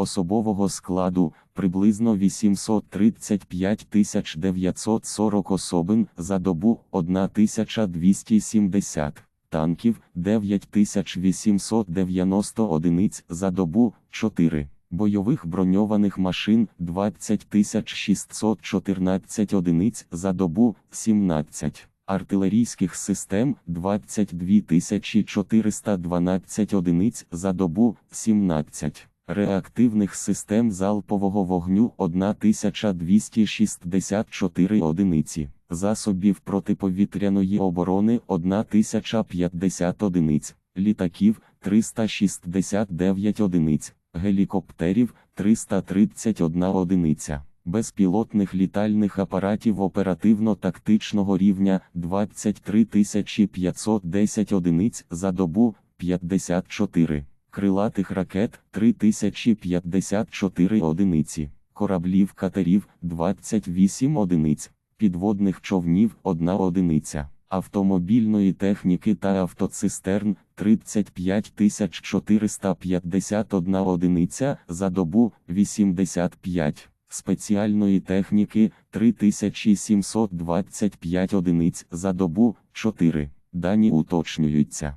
особового складу приблизно 835 940 особин за добу 1270 танків 9890 одиниць за добу 4, бойових броньованих машин 20 614 одиниць за добу 17, артилерійських систем 22 412 одиниць за добу 17. Реактивних систем залпового вогню 1264 одиниці, засобів протиповітряної оборони 1050 одиниць, літаків 369 одиниць, гелікоптерів 331 одиниця, безпілотних літальних апаратів оперативно-тактичного рівня 23 510 одиниць за добу 54 крилатих ракет 3054 одиниці, кораблів катерів 28 одиниць, підводних човнів 1 одиниця, автомобільної техніки та автоцистерн 35 451 одиниця за добу 85. Спеціальної техніки 3725 одиниць за добу 4. Дані уточнюються.